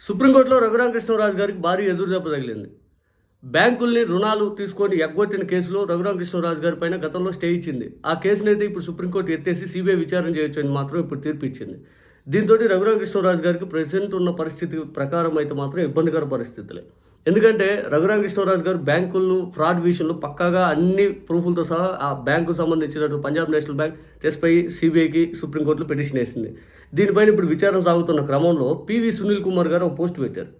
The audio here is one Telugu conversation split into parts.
సుప్రీంకోర్టులో రఘురామకృష్ణరాజు గారికి భారీ ఎదురుదెబ్బ తగిలింది. బ్యాంకుల్ని రుణాలు తీసుకొని ఎగ్గొట్టిన కేసులో రఘురామకృష్ణరాజు గారి పైన గతంలో స్టే ఇచ్చింది. ఆ కేసుని అయితే ఇప్పుడు సుప్రీంకోర్టు ఎత్తేసి సిబిఐ విచారణ చేయొచ్చు అని మాత్రం ఇప్పుడు తీర్పు ఇచ్చింది దీంతో రఘురామకృష్ణరాజు గారికి ప్రెసెంట్ ఉన్న పరిస్థితి ప్రకారం అయితే మాత్రం ఇబ్బందికర పరిస్థితులే. ఎందుకంటే రఘురామకృష్ణరాజు గారు బ్యాంకులను ఫ్రాడ్ విషయంలో పక్కాగా అన్ని ప్రూఫ్లతో సహా ఆ బ్యాంకు సంబంధించినట్టు పంజాబ్ నేషనల్ బ్యాంక్ తెస్పై సిబిఐకి సుప్రీంకోర్టులో పిటిషన్ వేసింది. దీనిపైన ఇప్పుడు విచారణ సాగుతున్న క్రమంలో పివి సునీల్ కుమార్ గారు ఒక పోస్ట్ పెట్టారు.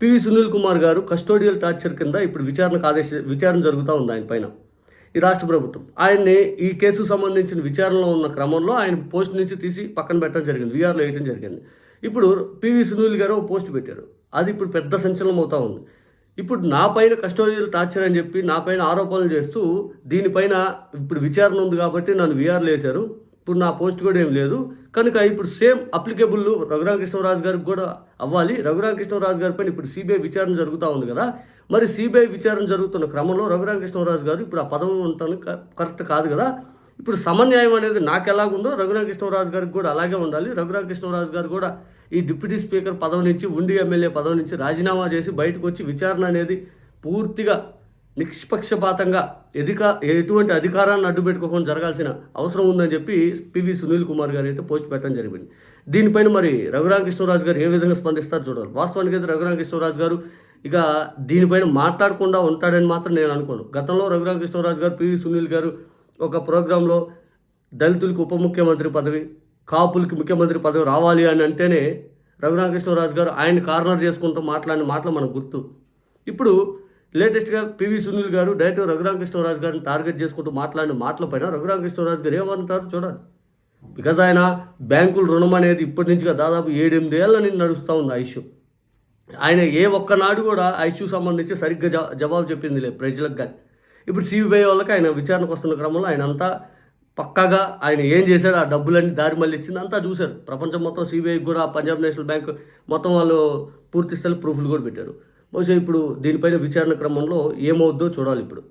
పివి సునీల్ కుమార్ గారు కస్టోడియల్ టార్చర్ కింద ఇప్పుడు విచారణకు ఆదేశ విచారణ జరుగుతూ ఉంది ఆయన పైన. ఈ రాష్ట్ర ప్రభుత్వం. ఆయన్ని ఈ కేసుకు సంబంధించిన విచారణలో ఉన్న క్రమంలో ఆయన పోస్ట్ నుంచి తీసి పక్కన పెట్టడం జరిగింది. వీఆర్లో వేయడం జరిగింది. ఇప్పుడు పివి సునీల్ గారు ఒక పోస్ట్ పెట్టారు. అది ఇప్పుడు పెద్ద సంచలనం అవుతూ ఉంది. ఇప్పుడు నా పైన కస్టోడియల్ టార్చర్ అని చెప్పి నా పైన ఆరోపణలు చేస్తూ దీనిపైన ఇప్పుడు విచారణ ఉంది కాబట్టి నన్ను విఆర్లు వేశారు. ఇప్పుడు నా పోస్ట్ కూడా ఏం లేదు. కనుక ఇప్పుడు సేమ్ అప్లికేబుల్ రఘురామకృష్ణరాజు గారికి కూడా అవ్వాలి. రఘురామకృష్ణరాజు గారి పైన ఇప్పుడు సిబిఐ విచారణ జరుగుతూ ఉంది కదా. మరి సిబిఐ విచారణ జరుగుతున్న క్రమంలో రఘురామకృష్ణరాజు గారు ఇప్పుడు ఆ పదవి ఉంటాను కరెక్ట్ కాదు కదా. ఇప్పుడు సమన్యాయం అనేది నాకు ఎలాగుందో రఘురామకృష్ణరాజు గారికి కూడా అలాగే ఉండాలి. రఘురామకృష్ణరాజు గారు కూడా ఈ డిప్యూటీ స్పీకర్ పదవి నుంచి ఉండి ఎమ్మెల్యే పదవి నుంచి రాజీనామా చేసి బయటకు వచ్చి విచారణ అనేది పూర్తిగా నిష్పక్షపాతంగా ఎధిక ఎటువంటి అధికారాన్ని అడ్డుపెట్టుకోకుండా జరగాల్సిన అవసరం ఉందని చెప్పి పివి సునీల్ కుమార్ గారు అయితే పోస్ట్ పెట్టడం జరిగింది. దీనిపైన మరి రఘురామకృష్ణరాజు గారు ఏ విధంగా స్పందిస్తారు చూడాలి. వాస్తవానికి అయితే రఘురామకృష్ణరాజు గారు ఇక దీనిపైన మాట్లాడకుండా ఉంటాడని మాత్రం నేను అనుకోను. గతంలో రఘురామకృష్ణరాజు గారు పివి సునీల్ గారు ఒక ప్రోగ్రాంలో దళితులకు ఉప ముఖ్యమంత్రి పదవి కాపులకి ముఖ్యమంత్రి పదవి రావాలి అని అంటేనే రఘురామకృష్ణరాజు గారు ఆయన కార్నర్ చేసుకుంటూ మాట్లాడిన మాటలు మనకు గుర్తు. ఇప్పుడు లేటెస్ట్గా పివి సునీల్ గారు డైరెక్టర్ రఘురామకృష్ణరాజు గారిని టార్గెట్ చేసుకుంటూ మాట్లాడిన మాటల పైన రఘురామకృష్ణరాజు గారు ఏమంటారు చూడాలి బికాజ్ ఆయన బ్యాంకుల రుణం అనేది ఇప్పటి నుంచిగా దాదాపు ఏడెనిమిది ఏళ్ళ నుంచి నడుస్తూ ఉంది ఆ ఇష్యూ. ఆయన ఏ ఒక్కనాడు కూడా ఆ ఇష్యూ సంబంధించి సరిగ్గా జవాబు చెప్పింది లేదు ప్రజలకు కానీ ఇప్పుడు సిబిఐ వాళ్ళకి ఆయన విచారణకు వస్తున్న క్రమంలో ఆయన అంతా పక్కాగా ఆయన ఏం చేశాడు ఆ డబ్బులన్నీ దారి మళ్ళీ ఇచ్చింది అంతా చూశారు. ప్రపంచం మొత్తం సిబిఐ కూడా పంజాబ్ నేషనల్ బ్యాంక్ మొత్తం వాళ్ళు పూర్తి స్థాయి ప్రూఫ్లు కూడా పెట్టారు. బహుశా ఇప్పుడు దీనిపైన విచారణ క్రమంలో ఏమవుద్దో చూడాలి ఇప్పుడు.